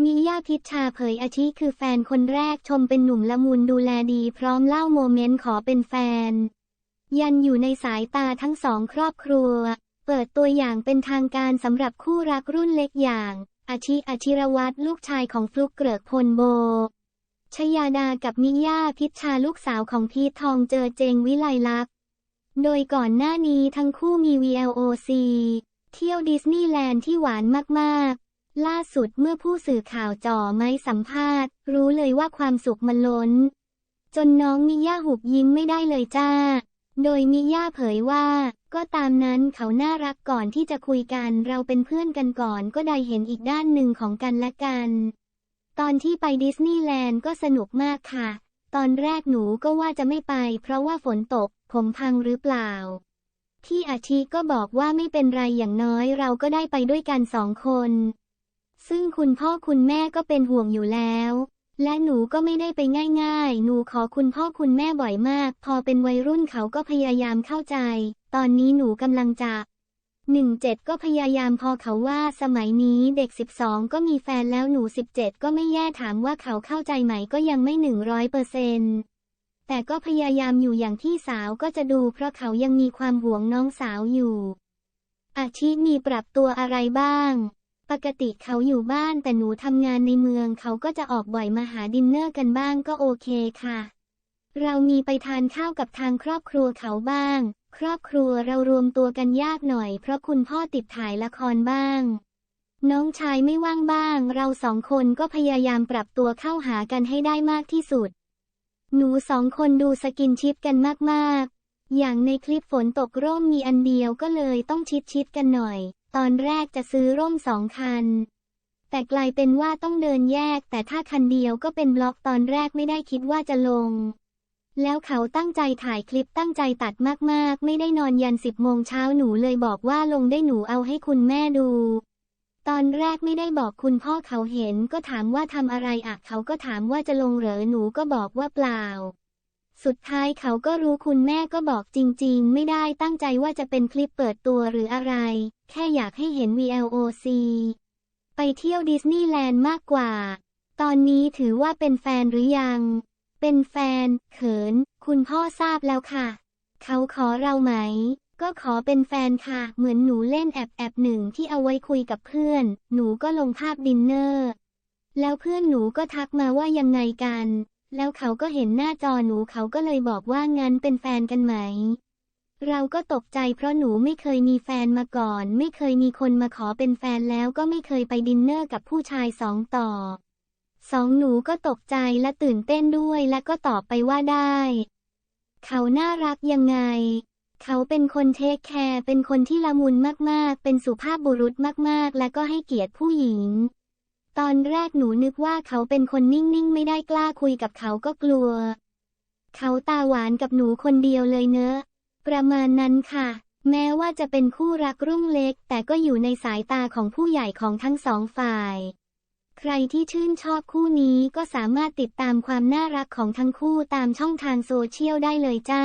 มิยาพิชชาเผยอาชิคือแฟนคนแรกชมเป็นหนุ่มละมุนดูแลดีพร้อมเล่าโมเมนต์ขอเป็นแฟน ยันอยู่ในสายตาทั้งสองครอบครัว เปิดตัวอย่างเป็นทางการสำหรับคู่รักรุ่นเล็กอย่างอาชิอาชิรวัตรลูกชายของฟลุกเกริกพลโบ ชยาดากับมิย่าพิชชาลูกสาวของพีททองเจอเจงวิไลลักษ์โดยก่อนหน้านี้ทั้งคู่มี VLOC เที่ยวดิสนีย์แลนด์ที่หวานมากๆ ล่าสุดเมื่อผู้สื่อข่าวจ่อไม้สัมภาษณ์ รู้เลยว่าความสุขมันล้น จนน้องมิย่าหุบยิ้มไม่ได้เลยจ้า โดยมิย่าเผยว่า ก็ตามนั้นเขาน่ารักก่อนที่จะคุยกันเราเป็นเพื่อนกันก่อนก็ได้เห็นอีกด้านหนึ่งของกันและกัน ตอนที่ไปดิสนีย์แลนด์ก็สนุกมากค่ะ ตอนแรกหนูก็ว่าจะไม่ไป เพราะว่าฝนตก ผมพังหรือเปล่าพี่อาทิก็บอกว่าไม่เป็นไรอย่างน้อยเราก็ได้ไปด้วยกันสองคน ซึ่งคุณพ่อคุณแม่ก็เป็นห่วงอยู่แล้ว และหนูก็ไม่ได้ไปง่ายๆ หนูขอคุณพ่อคุณแม่บ่อยมาก พอเป็นวัยรุ่นเขาก็พยายามเข้าใจ ตอนนี้หนูกำลังจะหนึ่งเจ็ดก็พยายามพอเขาว่าสมัยนี้เด็กสิบสองก็มีแฟนแล้วหนูสิบเจ็ดก็ไม่แย่ถามว่าเขาเข้าใจไหมก็ยังไม่หนึ่งร้อยเปอร์เซนต์แต่ก็พยายามอยู่อย่างที่สาวก็จะดูเพราะเขายังมีความห่วงน้องสาวอยู่ อาชีพมีปรับตัวอะไรบ้าง ปกติเขาอยู่บ้านแต่หนูทำงานในเมืองเขาก็จะออกบ่อยมาหาดินเนอร์กันบ้างก็โอเคค่ะ เรามีไปทานข้าวกับทางครอบครัวเขาบ้าง ครอบครัวเรารวมตัวกันยากหน่อย เพราะคุณพ่อติดถ่ายละครบ้าง น้องชายไม่ว่างบ้าง เราสองคนก็พยายามปรับตัวเข้าหากันให้ได้มากที่สุด หนูสองคนดูสกินชิปกันมากๆ อย่างในคลิปฝนตกร่มมีอันเดียวก็เลยต้องชิดชิดๆกันหน่อย ตอนแรกจะซื้อร่มสองคัน แต่กลายเป็นว่าต้องเดินแยก แต่ถ้าคันเดียวก็เป็นบล็อกตอนแรกไม่ได้คิดว่าจะลง แล้วเขาตั้งใจถ่ายคลิปตั้งใจตัดมากๆ ไม่ได้นอนยันสิบโมงเช้าหนูเลยบอกว่าลงได้หนูเอาให้คุณแม่ดู ตอนแรกไม่ได้บอกคุณพ่อเขาเห็นก็ถามว่าทำอะไรอะเขาก็ถามว่าจะลงเหรอหนูก็บอกว่าเปล่า สุดท้ายเขาก็รู้คุณแม่ก็บอกจริงๆ ไม่ได้ตั้งใจว่าจะเป็นคลิปเปิดตัวหรืออะไร แค่อยากให้เห็น VLOC ไปเที่ยวดิสนีย์แลนด์มากกว่า ตอนนี้ถือว่าเป็นแฟนหรือยัง เป็นแฟน เขิน คุณพ่อทราบแล้วค่ะ เขาขอเราไหม ก็ขอเป็นแฟนค่ะ เหมือนหนูเล่นแอบแอบหนึ่งที่เอาไว้คุยกับเพื่อน หนูก็ลงภาพดินเนอร์ แล้วเพื่อนหนูก็ทักมาว่ายังไงกัน แล้วเขาก็เห็นหน้าจอหนูเขาก็เลยบอกว่างั้นเป็นแฟนกันไหม เราก็ตกใจเพราะหนูไม่เคยมีแฟนมาก่อน ไม่เคยมีคนมาขอเป็นแฟนแล้วก็ไม่เคยไปดินเนอร์กับผู้ชายสองต่อสองหนูก็ตกใจและตื่นเต้นด้วยและก็ตอบไปว่าได้ เขาน่ารักยังไง เขาเป็นคนเทคแคร์เป็นคนที่ละมุนมากๆ เป็นสุภาพบุรุษมากๆ และก็ให้เกียรติผู้หญิง ตอนแรกหนูนึกว่าเขาเป็นคนนิ่งๆ ไม่ได้กล้าคุยกับเขาก็กลัว เขาตาหวานกับหนูคนเดียวเลยเนอะ ประมาณนั้นค่ะ แม้ว่าจะเป็นคู่รักรุ่งเล็ก แต่ก็อยู่ในสายตาของผู้ใหญ่ของทั้งสองฝ่าย ใครที่ชื่นชอบคู่นี้ก็สามารถติดตามความน่ารักของทั้งคู่ตามช่องทางโซเชียลได้เลยจ้า